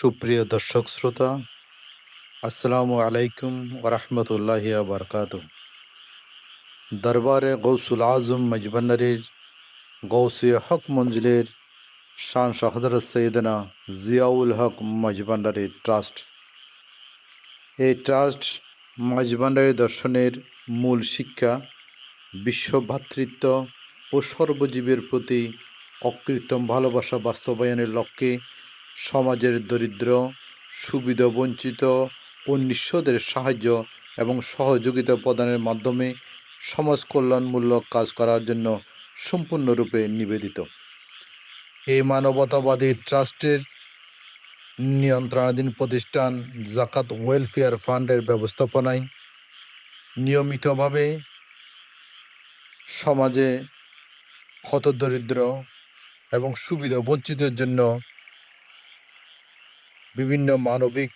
সুপ্রিয় দর্শক শ্রোতা, আসসালামু আলাইকুম ওরহমতুল্লাহ বরকাত দরবারে গৌসুল আজম মজবন্নরের গৌসে হক মঞ্জিলের শান হজরত সৈয়দনা জিয়াউল হক মজবন্ডারি ট্রাস্ট। এই ট্রাস্ট মজবন্ডারি দর্শনের মূল শিক্ষা, বিশ্ব ভ্রাতৃত্ব ও সর্বজীবের প্রতি অকৃত্রিম ভালোবাসা বাস্তবায়নের লক্ষ্যে সমাজের দরিদ্র, সুবিধা বঞ্চিত ও নিঃস্বদের সাহায্য এবং সহযোগিতা প্রদানের মাধ্যমে সমাজ কল্যাণমূলক কাজ করার জন্য সম্পূর্ণরূপে নিবেদিত। এই মানবতাবাদী ট্রাস্টের নিয়ন্ত্রণাধীন প্রতিষ্ঠান জাকাত ওয়েলফেয়ার ফান্ডের ব্যবস্থাপনায় নিয়মিতভাবে সমাজে হতদরিদ্র এবং সুবিধা বঞ্চিতের জন্য বিভিন্ন মানবিক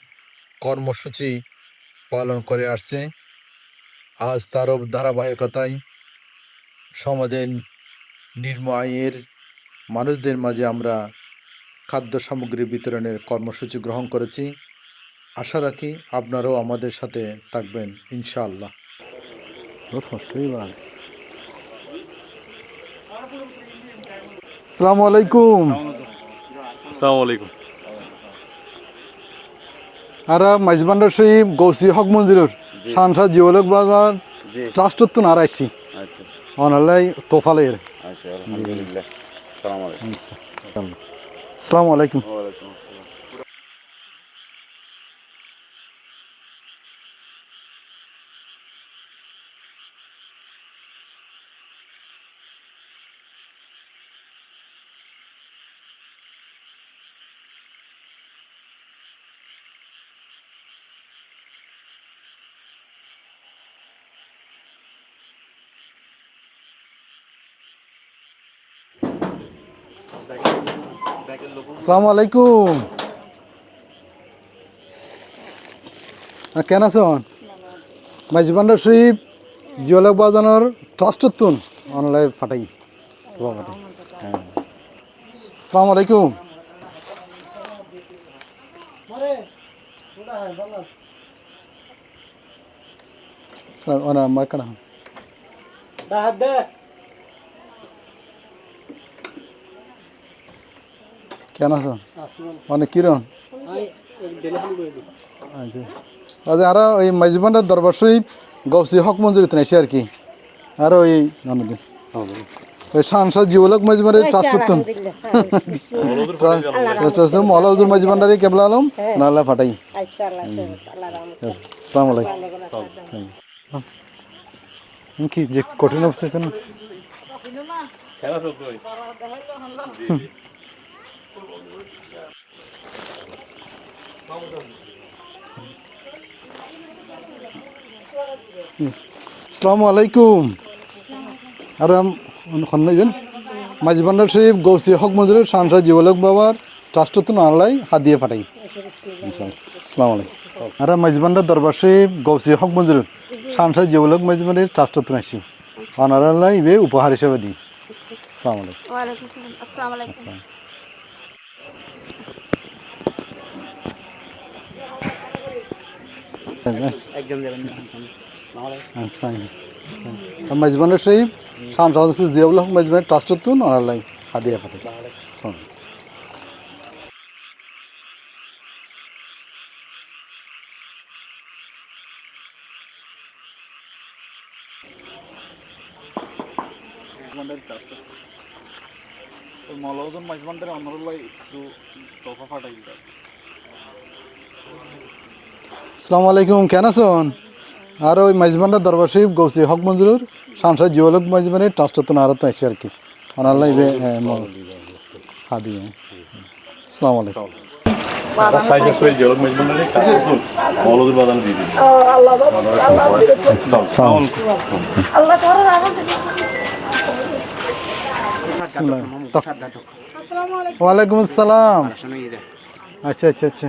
কর্মসূচি পালন করে আসছে। আজ তারও ধারাবাহিকতায় সমাজের নিম্ন আয়ের মানুষদের মাঝে আমরা খাদ্য সামগ্রী বিতরণের কর্মসূচি গ্রহণ করেছি। আশা রাখি আপনারাও আমাদের সাথে থাকবেন ইনশাআল্লাহ। আসসালামু আলাইকুম। আসসালামু আলাইকুম। আরা মাইজবান্ডার শরীফ গৌসি হক মঞ্জিরুর সানসা জিওলক বাজার ট্রাস্টর তো আচ্ছা। অনালাই আচ্ছা আলহামদুলিল্লাহ। সালাম আলাইকুম। আসসালামু আলাইকুম। আসসালামু আলাইকুম। কেন আছেন? মাইজবান্ডার শরীফ জিওলক বাজানোর ট্রাস্টত তুন অনলাইন ফাটাই হ্যাঁ। আসসালামু আলাইকুম। সালাম কানা কেন আছো? অনেক কিরণ? আচ্ছা। আচ্ছা আরও ওই মাইজবান্ডার দরবার শরীফ গৌসি হক মঞ্জুরি নাইছে আর কি। আরও ওই জানাদিন ওই সানসা জিওলক মাইজবান্ডার ট্রাস্ট তুন ট্রাস্ট মাইজবান্ডারি কেবলা আলম নালা ফাটাই। আসসালামু আলাইকুম। কি যে কঠিন অবস্থা কেন খেলা তো আসসালামু আলাইকুম। আর খন্নাইবেন মাঝবান্ডার শরীফ গৌসি হক মন্দিরের সানসা জিওলক বাবার ট্রাস্টত নালাই হাত দিয়ে ফাটাই আসসালামু আলাইকুম। আর মাঝবান্ডার দরবার শরীফ গৌসি হক মন্দিরের সানসা জিওলক মাঝবান্ডার ট্রাস্টত নাইছি অনারালাই ইবে উপহার হিসেবে দিই। আসসালামু আলাইকুম। আসসালামু। আলাইকুম। মেজবানের শরীফ শান সদস্য জিয়াউল হক মেজবানের ট্রাস্টত তুন অনালাই হাদিয়া ফাটাই শোন মলাউজন মাইজবান্ডারে অনরলাই একটু তোফা ফাটাই আসসালামু আলাইকুম কেন আছেন? আর ওই মেজবান্ডার দরবার শরীফ গৌসি হক মঞ্জুর সানসা জিওলক মেজবানের ট্রাস্টত তুন আরত আসছে আর কি। অনালাই ইবে হাদিয়া। আসসালামু আলাইকুম। ওয়ালাইকুম আসসালাম। আচ্ছা আচ্ছা আচ্ছা।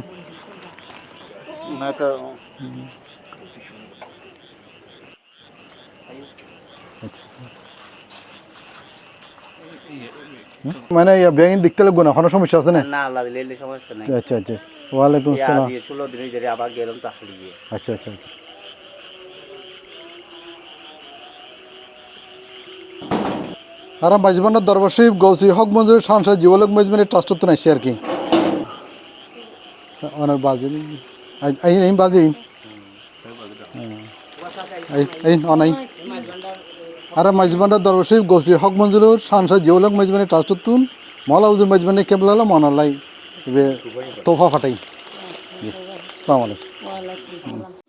মানে ব্যাংক দেখতে লাগবো না? কোনো সমস্যা আছে না? না আল্লাহ দিলে সমস্যা নাই। আচ্ছা আচ্ছা। ওয়ালাইকুম আসসালাম। দিয়ে ষোলো দিন ধরে আবার গেলাম তাহলে আচ্ছা আচ্ছা আচ্ছা। আর মাইজবান্ডার দরবার শরীফ গৌসি হক মঞ্জুর সাংসদ জীবলোক মজমানের ট্রাস্টত তো নাইছে আর কি। অনেক বাজে। এই এই বাজে এই এই অনাই আর মাইজবান্ডার দরবার গছি হক মঞ্জুর সানসা জিওলক মজমানের ট্রাস্টত তুন মলা উজুর মজমানে কেবলালা মনালাই এবে তোফা ফাটাই আসসালামু আলাইকুম